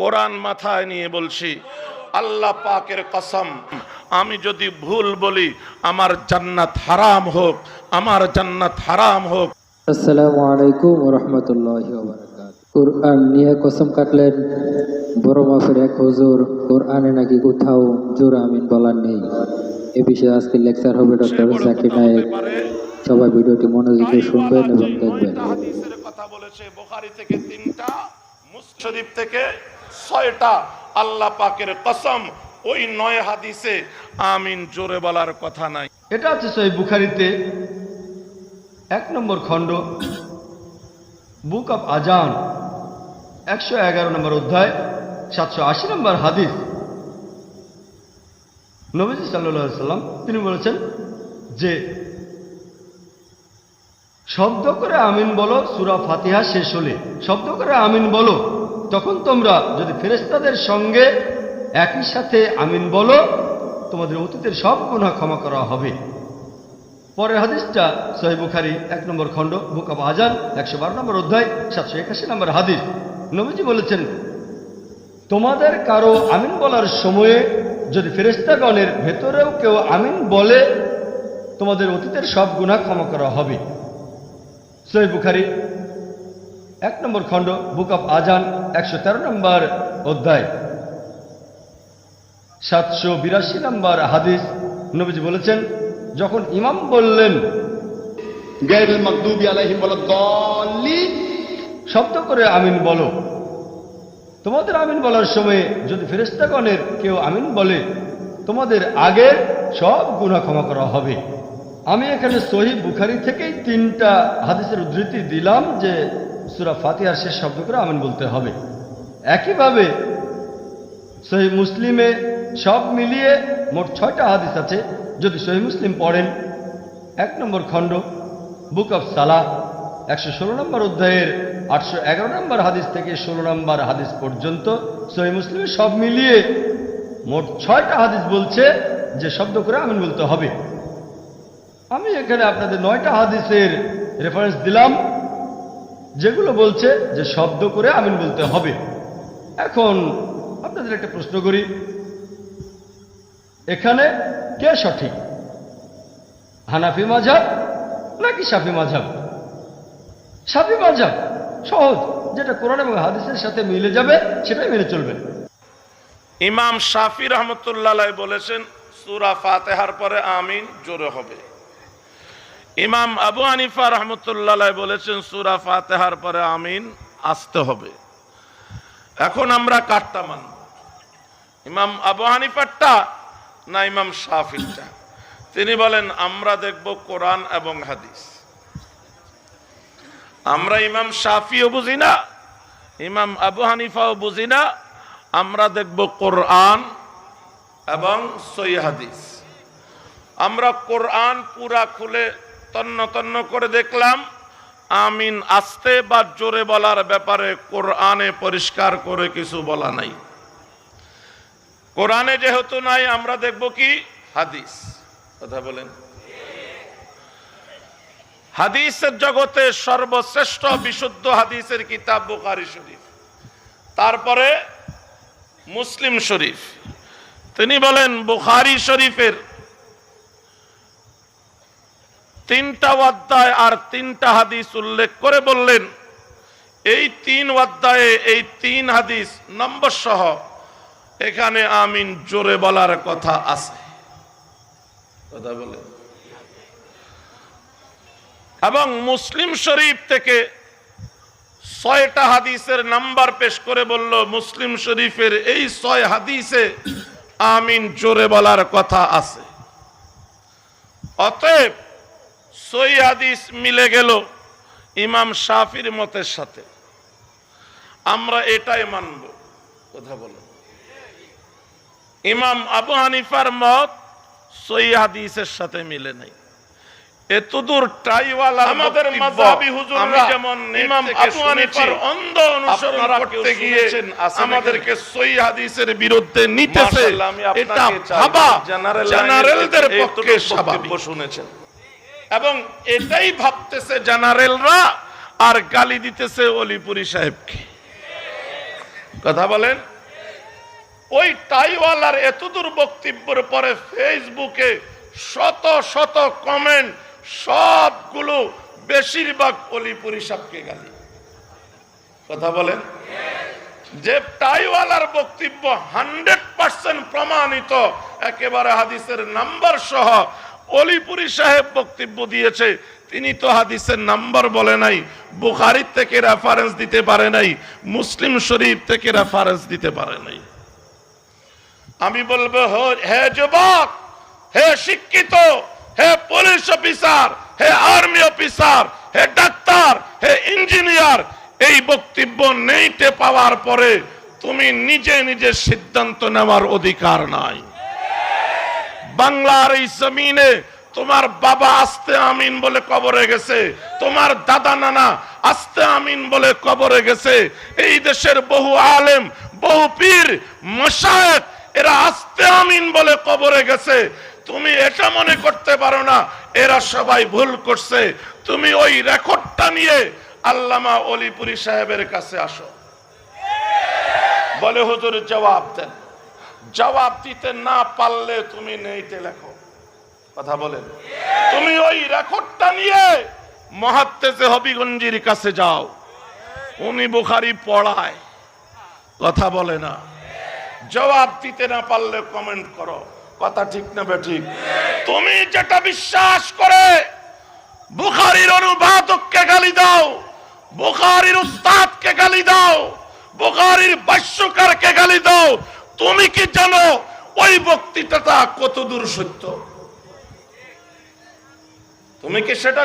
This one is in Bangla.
কোরআন মাথায় নিয়ে বলছি আল্লাহ পাকের কসম আমি যদি ভুল বলি আমার জান্নাত হারাম হোক আমার জান্নাত হারাম হোক। আসসালামু আলাইকুম রহমতুল্লাহ কোরআন নিয়ে কসম কাটলেন বড় মাফের এক হুজুর কোরআনে নাকি কোথাও জোর আমিন বলার নেই। এ বিষয়ে আজকে লেকচার হবে ডক্টর জাকির নায়েক। সবাই ভিডিওটি মনোযোগ দিয়ে শুনবেন এবং দেখবেন। হাদিসের কথা বলেছে বুখারী থেকে তিনটা মুসলিম থেকে ছয়টা আল্লাহ পাকের কসম, ওই নয় হাদিসে আমিন জোরে বলার কথা নাই। এটা আছে সহি বুখারিতে এক নম্বর খণ্ড, বুক অফ আজান, একশো এগারো নম্বর অধ্যায়, সাতশো আশি নম্বর হাদিস। নবীজি সাল্লা সাল্লাম, তিনি বলেছেন যে, শব্দ করে আমিন বলো, সুরা ফাতিহা শেষ হলে, শব্দ করে আমিন বলো। তখন তোমরা যদি ফেরেস্তাদের সঙ্গে একই সাথে আমিন বলো, তোমাদের অতীতের সব গুণা ক্ষমা করা হবে। পরের হাদিসটা সহি বুখারি, এক নম্বর খণ্ড, বুক আজান একশো বারো নম্বর অধ্যায়, সাতশো একাশি নম্বর হাদিস। নবীজি বলেছেন, তোমাদের কারও আমিন বলার সময়ে যদি ফেরেস্তাগণের ভেতরেও কেউ আমিন বলে, তোমাদের অতীতের সব গুণা ক্ষমা করা হবে। সহি বুখারি এক নম্বর খণ্ড বুক অফ আজান একশো তেরো নম্বর অধ্যায়। সাতশো বিরাশি নম্বর হাদিস নবীজি বলেছেন যখন ইমাম বললেন শব্দ করে আমিন বলো। তোমাদের আমিন বলার সময়ে যদি ফেরেস্তাগণের কেউ আমিন বলে তোমাদের আগের সব গুণা ক্ষমা করা হবে। আমি এখানে সহি বুখারি থেকেই তিনটা হাদিসের উদ্ধৃতি দিলাম যে সুরা ফাতিহার শেষ শব্দ করে আমিন বলতে হবে। একইভাবে সহি মুসলিমে সব মিলিয়ে মোট ছয়টা হাদিস আছে। যদি সহি মুসলিম পড়েন, এক নম্বর খণ্ড, বুক অফ সালাহ, একশো ষোলো নম্বর অধ্যায়ের আটশো এগারো নম্বর হাদিস থেকে ষোলো নম্বর হাদিস পর্যন্ত সহি মুসলিমে সব মিলিয়ে মোট ছয়টা হাদিস বলছে যে শব্দ করে আমিন বলতে হবে। আমি এখানে আপনাদের নয়টা হাদিসের রেফারেন্স দিলাম। যেগুলো বলছে যে শব্দ করে আমিন বলতে হবে। এখন আপনাদের একটা প্রশ্ন করি। এখানে কে সঠিক? হানাফি মাঝাব নাকি সাফি মাঝাব? সাফি মাঝাব, সহজ, যেটা কোরআন এবং হাদিসের সাথে মিলে যাবে, সেটাই মেনে চলবে। ইমাম শাফি রহমতুল্লাহ বলেছেন, সুরা ফাতেহার পরে আমিন জোরে হবে। ইমাম আবু হানিফা রহমতুল্লাহ বলেছেন, সুরা ফাতেহার পরে আমিন, আসতে হবে। এখন আমরা কাটটা মানব। ইমাম আবু হানিফারটা না ইমাম শাফিরটা? তিনি বলেন, আমরা দেখব কোরআন এবং হাদিস। আমরা ইমাম শাফিও বুঝি না, ইমাম আবু হানিফাও বুঝি না, আমরা দেখব কোরআন এবং সই হাদিস। আমরা কোরআন পুরা খুলে তন্ন তন্ন করে দেখলাম, আমিন আস্তে বা জোরে বলার ব্যাপারে কোরআনে পরিষ্কার করে কিছু বলা নাই। কোরআনে যেহেতু নাই, আমরা দেখব কি? হাদিস। কথা বলেন। হাদিসের জগতে সর্বশ্রেষ্ঠ বিশুদ্ধ হাদিসের কিতাব বুখারী শরীফ। তারপরে মুসলিম শরীফ। তিনি বলেন, বুখারী শরীফের তিনটা অধ্যায় আর তিনটা হাদিস উল্লেখ করে বললেন, এই তিন অধ্যায়ে এই তিন হাদিস নম্বর সহ এখানে আমিন জোরে বলার কথা আছে। কথা বলেন। এবং মুসলিম শরীফ থেকে ছয়টা হাদিসের নাম্বার পেশ করে বলল, মুসলিম শরীফের এই ছয় হাদিসে আমিন জোরে বলার কথা আছে। অতএব সই হাদিস মিলে গেল ইমাম শাফির মতের সাথে। আমরা এটাই মানব। কথা বলো ইমাম আবু হানিফার মত সই হাদিসের সাথে মিলে নাই। এতদূর টাইওয়ালা আমাদের মাযহাবী হুজুররা যেমন ইমাম আবু হানিফার অন্ধ অনুসরণ করতে গিয়ে আমাদেরকে সহি হাদিসের বিরুদ্ধে নিতেছে। এটা ভাবা। জেনারেলদের পক্ষে শুনেছেন। এবং এটাই ভাবতেছে জেনারেলরা আর গালি দিতেছে অলিপুরি সাহেবকে। কথা বলেন? ওই টাইওয়ালার এতদূর বক্তব্যের পরে ফেসবুকে শত শত কমেন্ট, সবগুলো বেশিরভাগ অলিপুরি সাহেবকে গালি। কথা বলেন? যে টাইওয়ালার বক্তব্য হান্ড্রেড পার্সেন্ট প্রমাণিত, একেবারে হাদিসের নাম্বার সহ অলিপুরি সাহেব বক্তব্য দিয়েছে, তিনি তো হাদিসের নাম্বার বলে নাই, বুখারির থেকে রেফারেন্স দিতে পারে নাই, মুসলিম শরীফ থেকে রেফারেন্স দিতে পারে নাই। আমি বলব, হ- যুবক, হে শিক্ষিত, হে পুলিশ অফিসার হে আর্মি অফিসার হে ডাক্তার, হে ইঞ্জিনিয়ার এই বক্তব্য নেইতে পাওয়ার পরে তুমি নিজে নিজে সিদ্ধান্ত নেওয়ার অধিকার নাই। বাংলার এই জমিনে তোমার বাবা আস্তে আমিন বলে কবরে গেছে, তোমার দাদা নানা আস্তে আমিন বলে কবরে গেছে। এই দেশের বহু আলেম, বহু পীর মশায়েক এরা আস্তে আমিন বলে কবরে গেছে। তুমি এটা মনে করতে পারো না, এরা সবাই ভুল করছে। তুমি ওই রেকর্ডটা নিয়ে আল্লামা অলিপুরি সাহেবের কাছে আসো। বলে হুজুর জবাব দেন। জবাব দিতে না পারলে তুমি নেইতে লেখো। কথা বলেন। তুমি ওই রেকর্ডটা নিয়ে মহাত্তেজে হবিগঞ্জির কাছে যাও। উনি বুখারি পড়ায়। কথা বলে না। জবাব দিতে না পারলে কমেন্ট করো। কথা ঠিক না ঠিক তুমি যেটা বিশ্বাস করে, বুখারির অনুবাদককে গালি দাও, বুখারির উস্তাদকে গালি দাও, বুখারির ভাষ্যকারকে গালি দাও তুমি কি জানো ওই বক্তৃতাটা কত দূর সত্য? তুমি কি সেটা